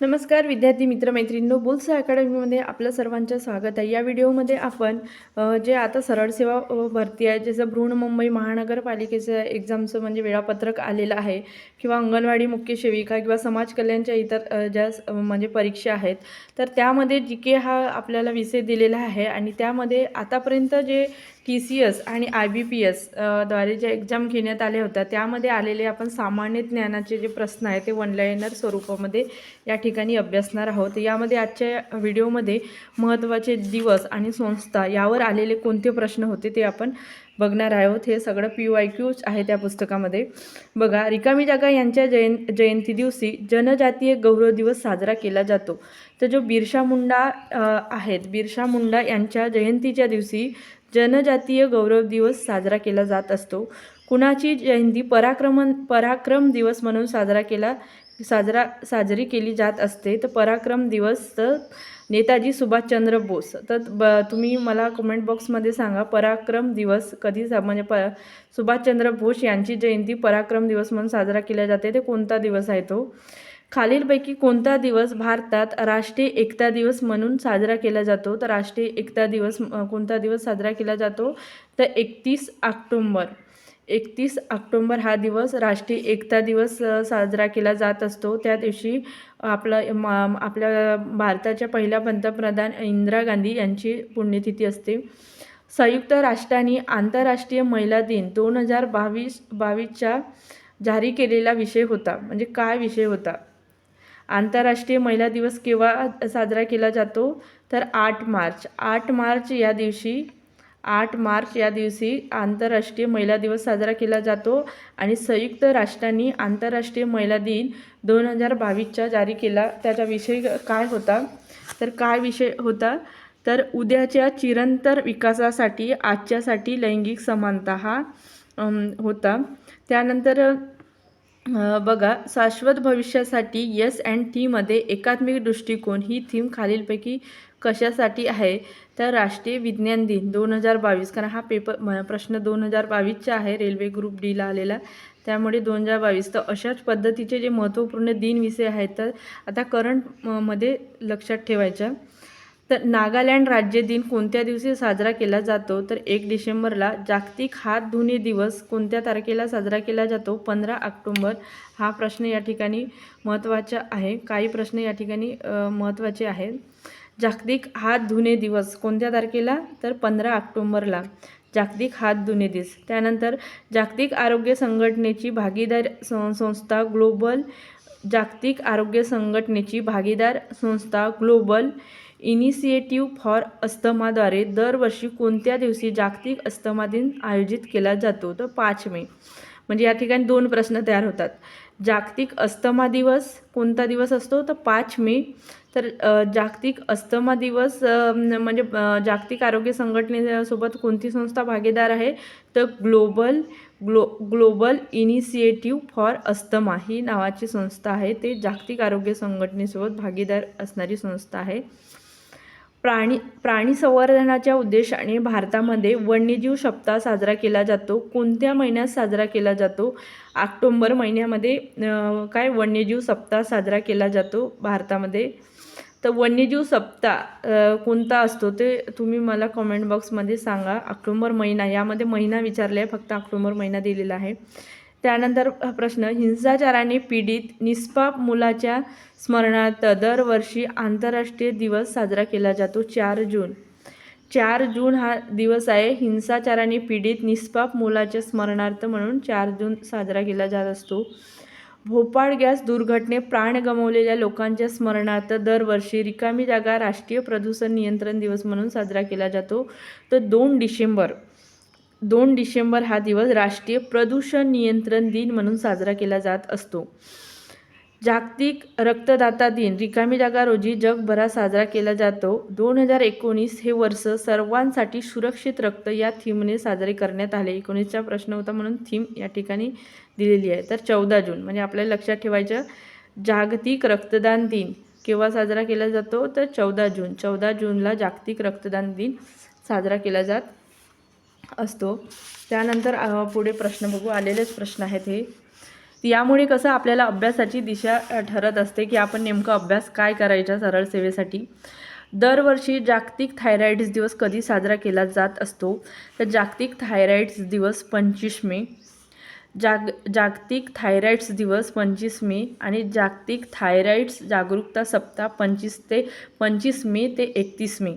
नमस्कार विद्यार्थी मित्र मैत्रिणींनो बुल्स अकॅडमीमध्ये आपलं सर्वांचं स्वागत आहे. या व्हिडिओमध्ये आपण जे आता सरळ सेवा भरती आहे जसं भ्रूण मुंबई महानगरपालिकेचं एक्झामचं म्हणजे वेळापत्रक आलेलं आहे किंवा अंगणवाडी मुख्य सेविका किंवा समाज कल्याणच्या इतर ज्या म्हणजे परीक्षा आहेत तर त्यामध्ये जी के हा आपल्याला विषय दिलेला आहे आणि त्यामध्ये आतापर्यंत जे टी सी एस आणि आय बी पी एसद्वारे ज्या एक्झाम घेण्यात आल्या होत्या त्यामध्ये आलेले आपण सामान्य ज्ञानाचे जे प्रश्न आहेत ते वनलायनर स्वरूपामध्ये या ठिकाणी अभ्यासणार आहोत. यामध्ये आजच्या व्हिडिओमध्ये महत्त्वाचे दिवस आणि संस्था यावर आलेले कोणते प्रश्न होते ते आपण बघणार आहोत. हे सगळं पी वाय क्यूच आहे त्या पुस्तकामध्ये. बघा रिकामी जागा यांच्या जयं जयंती दिवशी जनजातीय गौरव दिवस साजरा केला जातो. तर जो बिरसा मुंडा आहेत बिरसा मुंडा यांच्या जयंतीच्या दिवशी जनजातीय गौरव दिवस साजरा केला जात असतो. कुणाची जयंती पराक्रमण पराक्रम दिवस म्हणून साजरा केला साजरा साजरी केली जात असते तर पराक्रम दिवस तर नेताजी सुभाषचंद्र बोस. तर ब तुम्ही मला कमेंट बॉक्समध्ये सांगा पराक्रम दिवस कधी सा म्हणजे प सुभाषचंद्र बोस यांची जयंती पराक्रम दिवस म्हणून साजरा केला जाते ते कोणता दिवस आहे तो? खालीलपैकी कोणता दिवस भारतात राष्ट्रीय एकता दिवस म्हणून साजरा केला जातो? तर राष्ट्रीय एकता दिवस कोणता दिवस साजरा केला जातो? तर एकतीस ऑक्टोंबर. एकतीस ऑक्टोंबर हा दिवस राष्ट्रीय एकता दिवस साजरा केला जात असतो. त्या दिवशी आपला मा- आपल्या भारताच्या पहिल्या पंतप्रधान इंदिरा गांधी यांची पुण्यतिथी असते. संयुक्त राष्ट्रांनी आंतरराष्ट्रीय महिला दिन दोन हजार बावीस बावीसच्या जारी केलेला विषय होता. म्हणजे काय विषय होता? आंतरराष्ट्रीय महिला दिवस केव्हा साजरा केला जातो? तर आठ मार्च. आठ मार्च या दिवशी आठ मार्च या दिवशी आंतरराष्ट्रीय महिला दिवस साजरा केला जातो आणि संयुक्त राष्ट्रांनी आंतरराष्ट्रीय महिला दिन दोन हजार बावीसचा जारी केला. त्याचा विषय काय होता? तर काय विषय होता? तर उद्याच्या चिरंतर विकासासाठी आजच्यासाठी लैंगिक समानता हा होता. त्यानंतर बघा शाश्वत भविष्यासाठी यस अँड टीमध्ये एकात्मिक दृष्टिकोन ही थीम खालीलपैकी कशासाठी आहे? तर राष्ट्रीय विज्ञान दिन दोन हजार बावीस कारण हा पेपर म- प्रश्न दोन हजार बावीसचा आहे रेल्वे ग्रुप डीला आलेला. त्यामुळे दोन हजार बावीस तर अशाच पद्धतीचे जे महत्त्वपूर्ण दिन विषय आहेत तर आता करंटमध्ये लक्षात ठेवायच्या. तर नागालँड राज्य दिन कोणत्या दिवशी साजरा केला जातो? तर एक डिसेंबरला जागतिक हात धुणे दिवस कोणत्या तारखेला साजरा केला जातो? पंधरा ऑक्टोंबर. हा प्रश्न या ठिकाणी महत्त्वाचा आहे. काही प्रश्न या ठिकाणी महत्त्वाचे आहेत. जागतिक हात धुणे दिवस कोणत्या तारखेला? तर पंधरा ऑक्टोंबरला. जागतिक हात धुणे दिवस. त्यानंतर जागतिक आरोग्य संघटनेची भागीदार सं- संस्था ग्लोबल जागतिक आरोग्य संघटनेची भागीदार संस्था ग्लोबल इनिशिएटिव्ह फॉर अस्थमाद्वारे दरवर्षी कोणत्या दिवशी जागतिक अस्थमा दिन आयोजित केला जातो? तर पाच मे. म्हणजे या ठिकाणी दोन प्रश्न तयार होतात. जागतिक अस्थमा दिवस कोणता दिवस असतो? तर पाच मे. तर जागतिक अस्थमा दिवस म्हणजे जागतिक आरोग्य संघटनेसोबत कोणती संस्था भागीदार आहे? तर global glo global initiative for asthma ही नावाची संस्था आहे. ते जागतिक आरोग्य संघटनेसोबत भागीदार असणारी संस्था आहे. प्राणी प्राणी संवर्धनाच्या उद्देशाने भारतामध्ये वन्यजीव सप्ताह साजरा केला जातो. कोणत्या महिन्यात साजरा केला जातो? ऑक्टोंबर महिन्यामध्ये काय वन्यजीव सप्ताह साजरा केला जातो भारतामध्ये? तर वन्यजीव सप्ताह कोणता असतो ते तुम्ही मला कमेंट बॉक्समध्ये सांगा. ऑक्टोंबर महिना यामध्ये महिना विचारला आहे फक्त ऑक्टोंबर महिना दिलेला आहे. त्यानंतर हा प्रश्न हिंसाचाराने पीडित निष्पाप मुलाच्या स्मरणार्थ दरवर्षी आंतरराष्ट्रीय दिवस साजरा केला जातो चार जून. चार जून हा दिवस आहे हिंसाचाराने पीडित निष्पाप मुलाच्या स्मरणार्थ म्हणून चार जून साजरा केला जात असतो. भोपाळ गॅस दुर्घटनेत प्राण गमावलेल्या लोकांच्या स्मरणार्थ दरवर्षी रिकामी जागा राष्ट्रीय प्रदूषण नियंत्रण दिवस म्हणून साजरा केला जातो. तर दोन डिसेंबर दोन डिसेंबर हा दिवस राष्ट्रीय प्रदूषण नियंत्रण दिन म्हणून साजरा केला जात असतो. जागतिक रक्तदाता दिन रिकामी जागा रोजी जगभरात साजरा केला जातो. दोन हजार एकोणीस हे वर्ष सर्वांसाठी सुरक्षित रक्त या थीमने साजरे करण्यात आले. एकोणीसचा प्रश्न होता म्हणून थीम या ठिकाणी दिलेली आहे. तर चौदा जून म्हणजे आपल्याला लक्षात ठेवायचं जागतिक रक्तदान दिन केव्हा साजरा केला जातो? तर चौदा जून चौदा जूनला जागतिक रक्तदान दिन साजरा केला जात असतो. त्यानंतर पुढे प्रश्न बघू. आलेलेच प्रश्न आहेत हे. यामुळे कसं आपल्याला अभ्यासाची दिशा ठरत असते की आपण नेमकं अभ्यास काय करायचा सरळ सेवेसाठी. दरवर्षी जागतिक थायरॉईड्स दिवस कधी साजरा केला जात असतो? तर जागतिक थायरॉईड्स दिवस पंचवीस मे. जाग जागतिक थायरॉईड्स दिवस पंचवीस मे आणि जागतिक थायरॉईड्स जागरूकता सप्ताह पंचवीस ते पंचवीस मे ते एकतीस मे.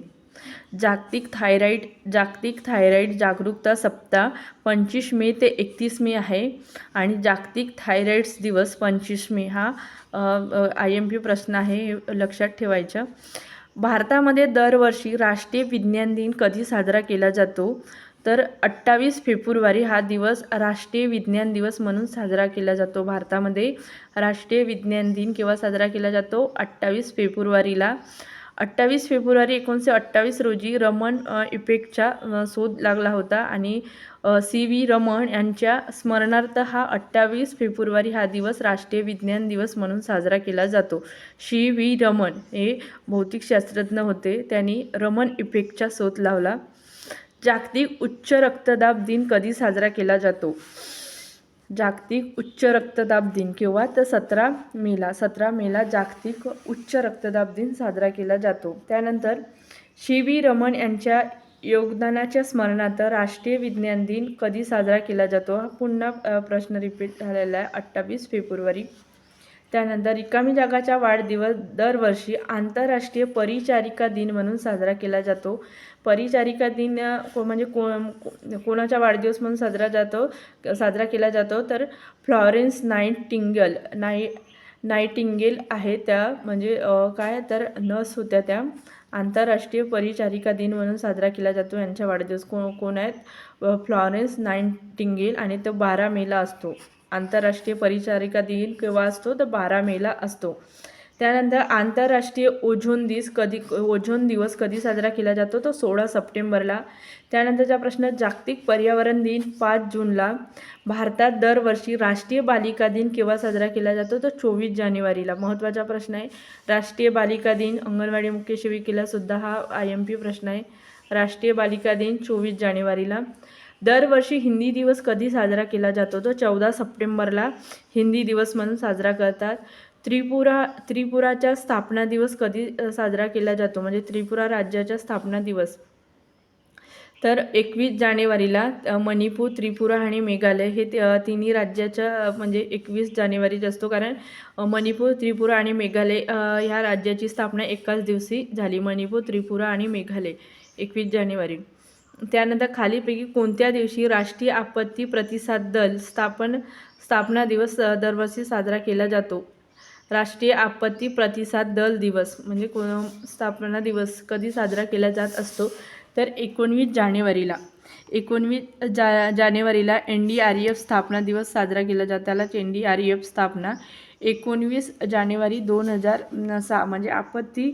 जागतिक थायरॉईड जागतिक थायरॉईड जागरूकता सप्ताह पंचवीस मे ते एकतीस मे आहे आणि जागतिक थायरॉईड्स दिवस पंचवीस मे हा आय एम पी प्रश्न आहे हे लक्षात ठेवायचं. भारतामध्ये दरवर्षी राष्ट्रीय विज्ञान दिन कधी साजरा केला जातो? तर अठ्ठावीस फेब्रुवारी हा दिवस राष्ट्रीय विज्ञान दिवस म्हणून साजरा केला जातो. भारतामध्ये राष्ट्रीय विज्ञान दिन केव्हा साजरा केला जातो? अठ्ठावीस फेब्रुवारीला. अठ्ठावीस फेब्रुवारी एकोणीसशे अठ्ठावीस रोजी रमन इफेक्टचा शोध लागला होता आणि सी व्ही रमण यांच्या स्मरणार्थ हा अठ्ठावीस फेब्रुवारी हा दिवस राष्ट्रीय विज्ञान दिवस म्हणून साजरा केला जातो. सी व्ही रमण हे भौतिकशास्त्रज्ञ होते. त्यांनी रमन इफेक्टचा शोध लावला. जागतिक उच्च रक्तदाब दिन कधी साजरा केला जातो? जागतिक उच्च रक्तदाब दिन किंवा तर सतरा मेला सतरा मेला जागतिक उच्च रक्तदाब दिन साजरा केला जातो. त्यानंतर शी व्ही रमण यांच्या योगदानाच्या स्मरणार्थ राष्ट्रीय विज्ञान दिन कधी साजरा केला जातो? हा पुन्हा प्रश्न रिपीट झालेला आहे. अठ्ठावीस फेब्रुवारी त्यानंतर रिकामी जागाचा वाढदिवस दरवर्षी आंतरराष्ट्रीय परिचारिका दिन म्हणून साजरा केला जातो. परिचारिका दिन को म्हणजे को कोणाच्या कोणाचा वाढदिवस म्हणून साजरा जातो साजरा केला जातो तर फ्लॉरेन्स नाईटिंगल नाई नाईटिंगेल आहे त्या म्हणजे काय तर नर्स होत्या त्या. आंतरराष्ट्रीय परिचारिका दिन म्हणून साजरा केला जातो. यांचा वाढदिवस कोण कोण आहेत? फ्लॉरेन्स नाईटिंगेल आणि तो बारा मेला असतो. आंतरराष्ट्रीय परिचारिका दिन केव्हा असतो तर बारा मेला असतो. त्यानंतर आंतरराष्ट्रीय ओझोन दिस कधी ओझोन दिवस कधी साजरा केला जातो तो सोळा सप्टेंबरला. त्यानंतरचा प्रश्न जागतिक पर्यावरण दिन पाच जूनला. भारतात दरवर्षी राष्ट्रीय बालिका दिन केव्हा साजरा केला जातो तो चोवीस जानेवारीला. महत्त्वाचा प्रश्न आहे राष्ट्रीय बालिका दिन अंगणवाडी मुख्य सेविकेला सुद्धा हा आय एम पी प्रश्न आहे. राष्ट्रीय बालिका दिन चोवीस जानेवारीला. दरवर्षी हिंदी दिवस कधी साजरा केला जातो? तो चौदा सप्टेंबरला हिंदी दिवस म्हणून साजरा करतात. त्रिपुरा त्रिपुराच्या स्थापना दिवस कधी साजरा केला जातो? म्हणजे त्रिपुरा राज्याचा स्थापना दिवस. तर एकवीस जानेवारीला मणिपूर त्रिपुरा आणि मेघालय हे तिन्ही राज्याच्या म्हणजे एकवीस जानेवारीच असतो. कारण मणिपूर त्रिपुरा आणि मेघालय ह्या राज्याची स्थापना एकाच दिवशी झाली. मणिपूर त्रिपुरा आणि मेघालय एकवीस जानेवारी. त्यानंतर खालीपैकी कोणत्या दिवशी राष्ट्रीय आपत्ती प्रतिसाद दल स्थापन स्थापना दिवस दरवर्षी साजरा केला जातो? राष्ट्रीय आपत्ती प्रतिसाद दल दिवस म्हणजे को स्थापना दिवस कधी साजरा केला जात असतो? तर एकोणवीस जानेवारीला. एकोणवीस जा जानेवारीला एन डी आर एफ स्थापना दिवस साजरा केला जातो. त्यालाच एन डी आर एफ स्थापना. एकोणवीस जानेवारी दोन हजार सहा म्हणजे आपत्ती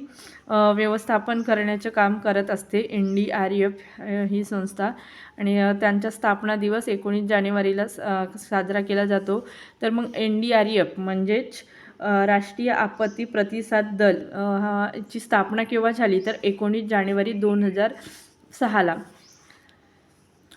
व्यवस्थापन करण्याचं काम करत असते एन डी आर एफ ही संस्था. आणि त्यांचा स्थापना दिवस एकोणीस जानेवारीला साजरा केला जातो. तर मग एन डी आर एफ म्हणजेच राष्ट्रीय आपत्ती प्रतिसाद दल हा ची स्थापना केव्हा झाली? तर एकोणीस जानेवारी दोन हजार सहाला.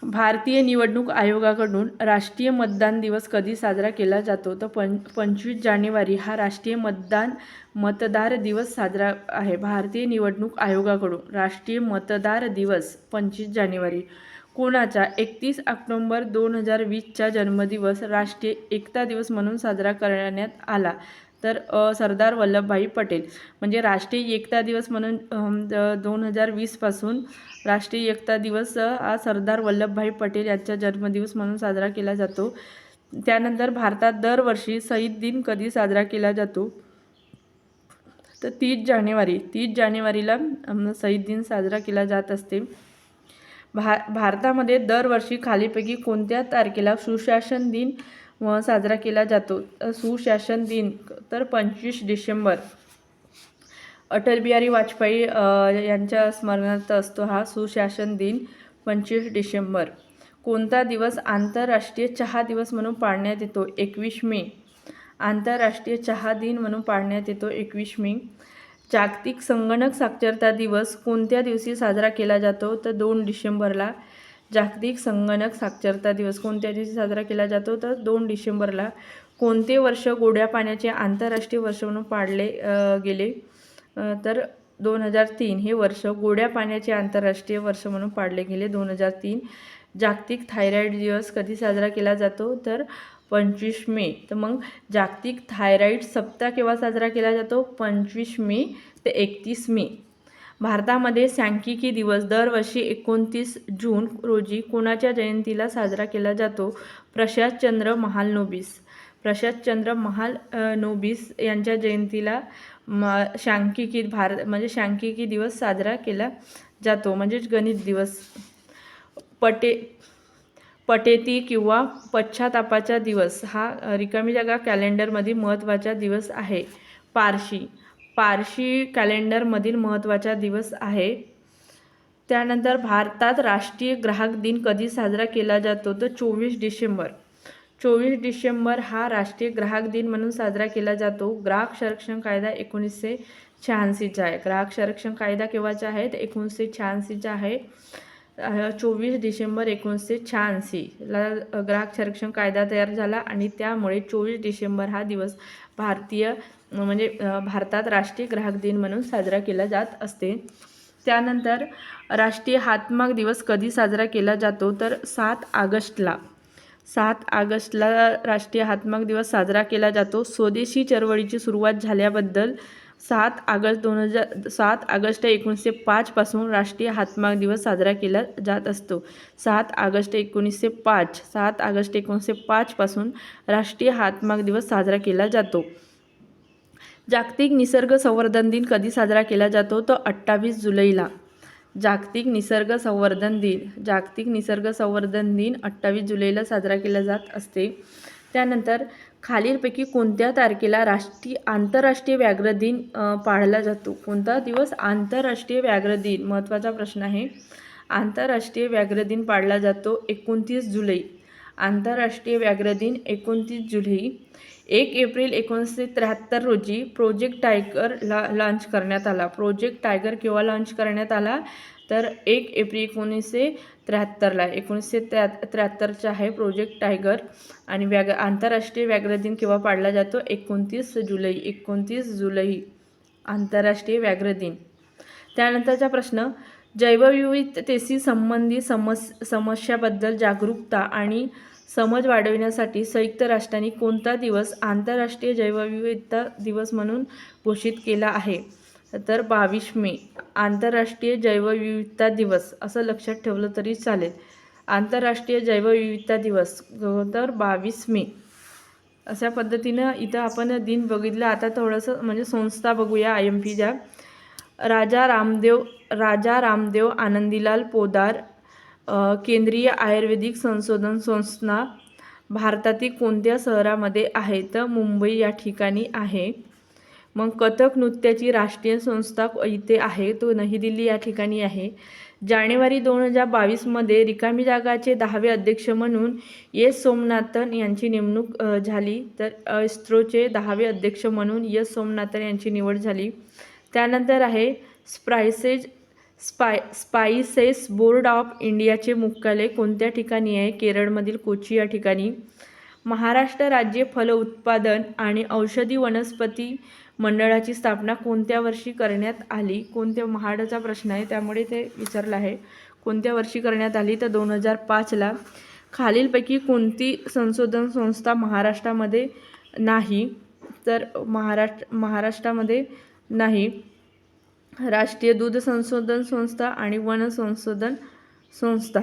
भारतीय निवडणूक आयोगाकडून राष्ट्रीय मतदान दिवस कधी साजरा केला जातो? तर पं पंचवीस जानेवारी हा राष्ट्रीय मतदान मतदार दिवस साजरा आहे. भारतीय निवडणूक आयोगाकडून राष्ट्रीय मतदार दिवस पंचवीस जानेवारी. कोणाचा एकतीस ऑक्टोंबर दोन हजार वीसचा जन्मदिवस राष्ट्रीय एकता दिवस म्हणून साजरा करण्यात आला. तर सरदार वल्लभभाई पटेल. म्हणजे राष्ट्रीय एकता दिवस म्हणून दोन हजार वीसपासून राष्ट्रीय एकता दिवस हा सरदार वल्लभभाई पटेल यांचा जन्मदिवस म्हणून साजरा केला जातो. त्यानंतर भारतात दरवर्षी शहीद दिन कधी साजरा केला जातो? तर तीस जानेवारी तीस जानेवारीला शहीद दिन साजरा केला जात असते. भा भारतामध्ये दरवर्षी खालीपैकी कोणत्या तारखेला सुशासन दिन साजरा केला जातो. सुशासन दिन तर पंचवीस डिसेंबर. अटल बिहारी वाजपेयी यांच्या स्मरणार्थ असतो हा सुशासन दिन पंचवीस डिसेंबर. कोणता दिवस? आंतरराष्ट्रीय चहा दिवस म्हणून पाळण्यात येतो. एकवीस मे. आंतरराष्ट्रीय चहा दिन म्हणून पाळण्यात येतो. एकवीस मे. जागतिक संगणक साक्षरता दिवस कोणत्या दिवशी साजरा केला जातो? तर दोन डिसेंबरला जागतिक संगणक साक्षरता दिवस कोणत्या दिवशी साजरा केला जातो? तर दोन डिसेंबरला कोणते वर्ष गोड्या पाण्याचे आंतरराष्ट्रीय वर्ष म्हणून पाडले गेले? तर दोन हजार तीन हे वर्ष गोड्या पाण्याचे आंतरराष्ट्रीय वर्ष म्हणून पाडले गेले. दोन हजार तीन जागतिक थायरॉईड दिवस कधी साजरा केला जातो? तर पंचवीस मे. तर मग जागतिक थायरॉईड सप्ताह केव्हा साजरा केला जातो? पंचवीस मे ते एकतीस मे. भारतामध्ये सांख्यिकी दिवस दरवर्षी एकोणतीस जून रोजी कोणाच्या जयंतीला साजरा केला जातो? प्रशांतचंद्र महालनोबिस प्रशासचंद्र महाल नोबिस यांच्या जयंतीला म सांख्यिकी भारत म्हणजे सांख्यिकी दिवस साजरा केला जातो. म्हणजेच गणित दिवस. पटे पटेती किंवा पश्चातापाचा दिवस हा रिकामी जागा कॅलेंडरमध्ये महत्त्वाचा दिवस आहे. पारशी. पारशी कॅलेंडरमधील महत्त्वाचा दिवस आहे. त्यानंतर भारतात राष्ट्रीय ग्राहक दिन कधी साजरा केला जातो? तर चोवीस डिसेंबर. चोवीस डिसेंबर हा राष्ट्रीय ग्राहक दिन म्हणून साजरा केला जातो. ग्राहक संरक्षण कायदा एकोणीसशे शहाऐंशीचा आहे. ग्राहक संरक्षण कायदा केव्हाचा आहे? तर एकोणीसशे शहाऐंशीचा आहे. चोवीस डिसेंबर एकोणीसशे शहाऐंशीला ग्राहक संरक्षण कायदा तयार झाला आणि त्यामुळे चोवीस डिसेंबर हा दिवस भारतीय म्हणजे भारतात राष्ट्रीय ग्राहक दिन म्हणून साजरा केला जात असते. त्यानंतर राष्ट्रीय हातमाग दिवस कधी साजरा केला जातो? तर सात ऑगस्टला. सात ऑगस्टला राष्ट्रीय हातमाग दिवस साजरा केला जातो. स्वदेशी चळवळीची सुरुवात झाल्याबद्दल सात ऑगस्ट दोन हजार सात ऑगस्ट एकोणीसशे पाचपासून राष्ट्रीय हातमाग दिवस साजरा केला जात असतो. सात ऑगस्ट एकोणीसशे पाच सात ऑगस्ट एकोणीसशे पाचपासून राष्ट्रीय हातमाग दिवस साजरा केला जातो. जागतिक निसर्ग संवर्धन दिन कधी साजरा केला जातो? तो अठ्ठावीस जुलैला. जागतिक निसर्ग संवर्धन दिन. जागतिक निसर्ग संवर्धन दिन अठ्ठावीस जुलैला साजरा केला जात असते. त्यानंतर खालीलपैकी कोणत्या तारखेला राष्ट्रीय आंतरराष्ट्रीय व्याघ्र दिन पाळला जातो? कोणता दिवस? आंतरराष्ट्रीय व्याघ्र दिन. महत्त्वाचा प्रश्न आहे. आंतरराष्ट्रीय व्याघ्र दिन पाळला जातो एकोणतीस जुलै. आंतरराष्ट्रीय व्याघ्र दिन एकोणतीस जुलै एक एप्रिल एकोणीसशे त्र्याहत्तर रोजी प्रोजेक्ट टायगर ला लॉन्च करण्यात आला. प्रोजेक्ट टायगर केव्हा लॉन्च करण्यात आला? तर एक एप्रिल एकोणीसशे त्र्याहत्तरला एकोणीसशे त्र्या त्र्याहत्तरचा आहे प्रोजेक्ट टायगर आणि व्याग आंतरराष्ट्रीय व्याघ्र दिन केव्हा पाळला जातो? एकोणतीस जुलै एकोणतीस जुलै आंतरराष्ट्रीय व्याघ्र दिन. त्यानंतरचा प्रश्न जैवविविधतेशी संबंधित समस समस्याबद्दल जागरूकता आणि समज वाढविण्यासाठी संयुक्त राष्ट्रांनी कोणता दिवस आंतरराष्ट्रीय जैवविविधता दिवस म्हणून घोषित केला आहे? तर बावीस मे आंतरराष्ट्रीय जैवविविधता दिवस असं लक्षात ठेवलं तरी चालेल. आंतरराष्ट्रीय जैवविविधता दिवस तर बावीस मे. अशा पद्धतीनं इथं आपण दिन बघितलं. आता थोडंसं म्हणजे संस्था बघूया आय एम पीच्या राजा रामदेव राजा रामदेव आनंदीलाल पोदार केंद्रीय आयुर्वेदिक संशोधन संस्था भारतातील कोणत्या शहरामध्ये आहे? तर मुंबई या ठिकाणी आहे. मग कथक नृत्याची राष्ट्रीय संस्था इथे आहे. तो नवी दिल्ली या ठिकाणी आहे. जानेवारी दोन हजार बावीसमध्ये रिकामी जागाचे दहावे अध्यक्ष म्हणून एस सोमनाथन यांची नेमणूक झाली. तर इस्रोचे दहावे अध्यक्ष म्हणून एस सोमनाथन यांची निवड झाली. त्यानंतर आहे spices spy spices board of इंडियाचे मुख्यालय कोणत्या ठिकाणी आहे? केरळमधील कोची या ठिकाणी. महाराष्ट्र राज्य फल उत्पादन आणि औषधी वनस्पती मंडळाची स्थापना कोणत्या वर्षी करण्यात आली? कोणत्या महाडाचा प्रश्न आहे? त्यामुळे ते विचारलं आहे. कोणत्या वर्षी करण्यात आली? तर दोन हजार पाचला खालीलपैकी कोणती संशोधन संस्था महाराष्ट्रामध्ये नाही? तर महाराष्ट्र महाराष्ट्रामध्ये नाही. राष्ट्रीय दूध संशोधन संस्था आणि वन संशोधन संस्था.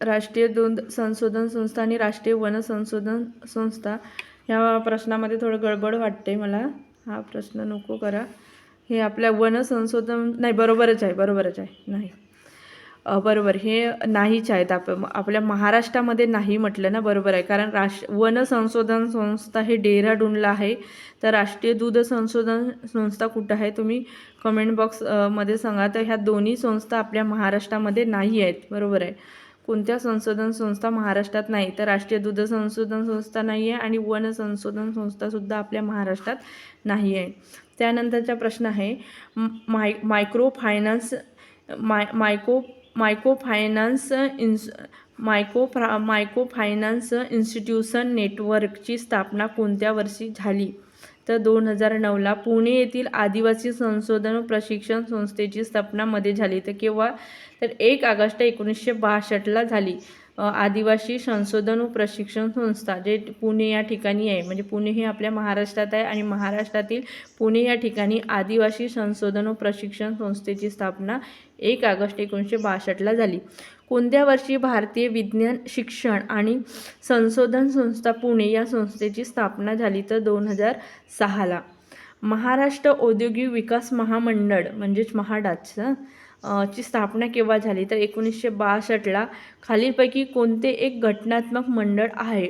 राष्ट्रीय दूध संशोधन संस्था आणि राष्ट्रीय वन संशोधन संस्था. ह्या प्रश्नामध्ये थोडं गडबड वाटते मला. हा प्रश्न नको करा. हे आपल्या वन संशोधन नाही बरोबरच आहे बरोबरच आहे. नाही. बरोबर. हे नाहीच आहेत. आप आपल्या महाराष्ट्रामध्ये नाही म्हटलं ना बरोबर आहे. कारण राष वन संशोधन संस्था हे डेहराडूनला आहे. तर राष्ट्रीय दूध संशोधन संस्था कुठं आहे? तुम्ही कमेंट बॉक्समध्ये सांगा. तर ह्या दोन्ही संस्था आपल्या महाराष्ट्रामध्ये नाही आहेत. बरोबर आहे. कोणत्या संशोधन संस्था महाराष्ट्रात नाही? तर राष्ट्रीय दूध संशोधन संस्था नाही आहे आणि वन संशोधन संस्थासुद्धा आपल्या महाराष्ट्रात नाही आहे. त्यानंतरचा प्रश्न आहे my micro finance my मायको micro finance इन्स मायको फ्रा मायको फायनान्स इन्स्टिट्यूशन नेटवर्कची स्थापना कोणत्या वर्षी झाली? तर दोन हजार नऊला पुणे येथील आदिवासी संशोधन प्रशिक्षण संस्थेची स्थापना मध्ये झाली. तर केव्हा? तर एक ऑगस्ट एकोणीसशे बासष्टला झाली. आदिवासी संशोधन व प्रशिक्षण संस्था जे पुणे या ठिकाणी आहे. म्हणजे पुणे हे आपल्या महाराष्ट्रात आहे आणि महाराष्ट्रातील पुणे या ठिकाणी आदिवासी संशोधन व प्रशिक्षण संस्थेची स्थापना एक ऑगस्ट एकोणीसशे बासष्टला झाली. कोणत्या वर्षी भारतीय विज्ञान शिक्षण आणि संशोधन संस्था पुणे या संस्थेची स्थापना झाली तर दोन हजार सहाला महाराष्ट्र औद्योगिक विकास महामंडळ म्हणजेच महाडाचं ची स्थापना केव्हा झाली? तर एकोणीसशे बासष्टला खालीलपैकी कोणते एक घटनात्मक मंडळ आहे?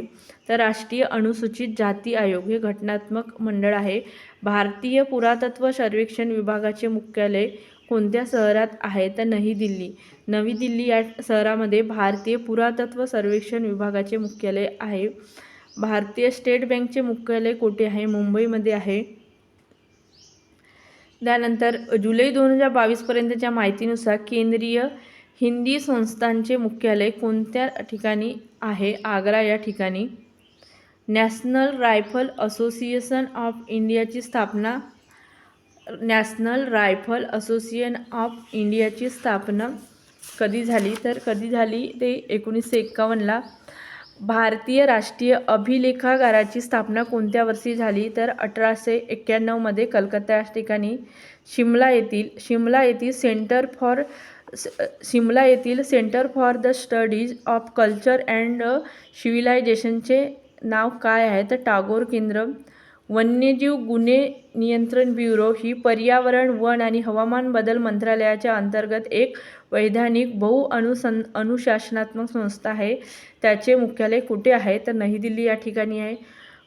तर राष्ट्रीय अनुसूचित जाती आयोग हे घटनात्मक मंडळ आहे. भारतीय पुरातत्व सर्वेक्षण विभागाचे मुख्यालय कोणत्या शहरात आहे? तर नवी दिल्ली. नवी दिल्ली या शहरामध्ये भारतीय पुरातत्व सर्वेक्षण विभागाचे मुख्यालय आहे. भारतीय स्टेट बँकचे मुख्यालय कोठे आहे? मुंबईमध्ये आहे. त्यानंतर जुलै दोन हजार बावीसपर्यंतच्या माहितीनुसार केंद्रीय हिंदी संस्थांचे मुख्यालय कोणत्या ठिकाणी आहे? आग्रा या ठिकाणी. नॅशनल रायफल असोसिएशन ऑफ इंडियाची स्थापना. नॅशनल रायफल असोसिएशन ऑफ इंडियाची स्थापना कधी झाली? तर कधी झाली? ते एकोणीसशे एक्कावन्नला भारतीय राष्ट्रीय अभिलेखागाराची स्थापना कोणत्या वर्षी झाली? तर अठराशे एक्क्याण्णवमध्ये कलकत्ता या ठिकाणी शिमला येथील शिमला येथील सेंटर फॉर शिमला येथील centre for the studies of culture and सिव्हिलायझेशनचे नाव काय आहे? तर टागोर केंद्र वन्यजीव गुन्हे नियंत्रण ब्युरो ही पर्यावरण वन आणि हवामान बदल मंत्रालयाच्या अंतर्गत एक वैधानिक बहुअनुसन अनुशासनात्मक संस्था आहे. त्याचे मुख्यालय कुठे आहे? तर नवी दिल्ली या ठिकाणी आहे.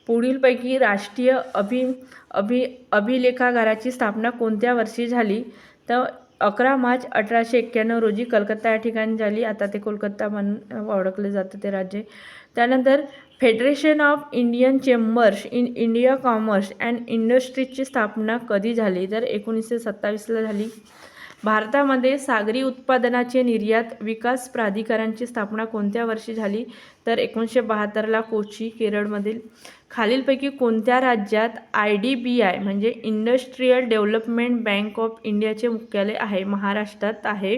पुढीलपैकी राष्ट्रीय अभि अभि अभिलेखागाराची स्थापना कोणत्या वर्षी झाली? तर अकरा मार्च अठराशे एक्क्याण्णव रोजी कलकत्ता या ठिकाणी झाली. आता ते कोलकाता म्हणून ओळखले जातं ते राज्य. त्यानंतर federation of Indian chambers in India commerce and इंडस्ट्रीजची स्थापना कधी झाली? तर एकोणीसशे सत्तावीसला झाली. भारतामध्ये सागरी उत्पादनाचे निर्यात विकास प्राधिकरणची स्थापना कोणत्या वर्षी झाली? तर एकोणीसशे बहात्तरला कोची केरळमधील. खालीलपैकी कोणत्या राज्यात आय डी बी आय म्हणजे इंडस्ट्रीयल डेव्हलपमेंट बँक ऑफ इंडियाचे मुख्यालय आहे? महाराष्ट्रात आहे.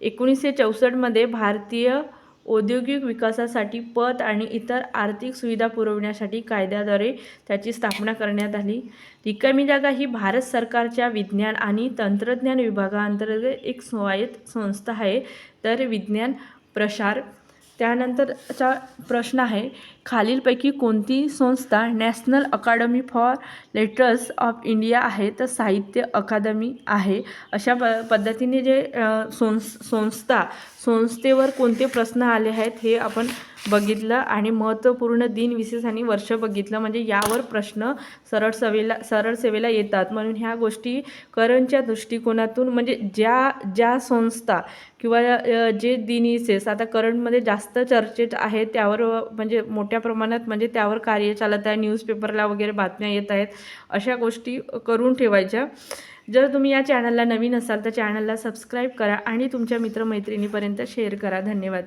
एकोणीसशे चौसष्टमध्ये भारतीय औद्योगिक विकासासाठी पत आणि इतर आर्थिक सुविधा पुरवण्यासाठी कायद्याद्वारे त्याची स्थापना करण्यात आली. रिकामी जागा ही भारत सरकारच्या विज्ञान आणि तंत्रज्ञान विभागाअंतर्गत एक स्वायत्त संस्था आहे. तर विज्ञान प्रसार त्यानंतरचा प्रश्न आहे खालीलपैकी कोणती संस्था national academy for letters of India आहे? तर साहित्य अकादमी आहे. अशा प पद्धतीने जे संस संस्था संस्थेवर कोणते प्रश्न आले आहेत हे आपण बघितलं आणि महत्त्वपूर्ण दिन विशेष आणि वर्ष बघितलं. म्हणजे यावर प्रश्न सरळ सेवेला सरळ सेवेला येतात. म्हणून ह्या गोष्टी करंटच्या दृष्टिकोनातून म्हणजे ज्या ज्या संस्था किंवा जे दिन विशेष आता करंटमध्ये जास्त चर्चेत आहेत त्यावर म्हणजे मोठं मोठ्या प्रमाणात म्हणजे त्यावर कार्य चालत आहे न्यूजपेपरला वगैरे बातम्या येत आहेत अशा गोष्टी करून ठेवायच्या. जर तुम्ही या चॅनलला नवीन असाल तर चॅनलला सबस्क्राईब करा आणि तुमच्या मित्रमैत्रिणीपर्यंत शेअर करा. धन्यवाद.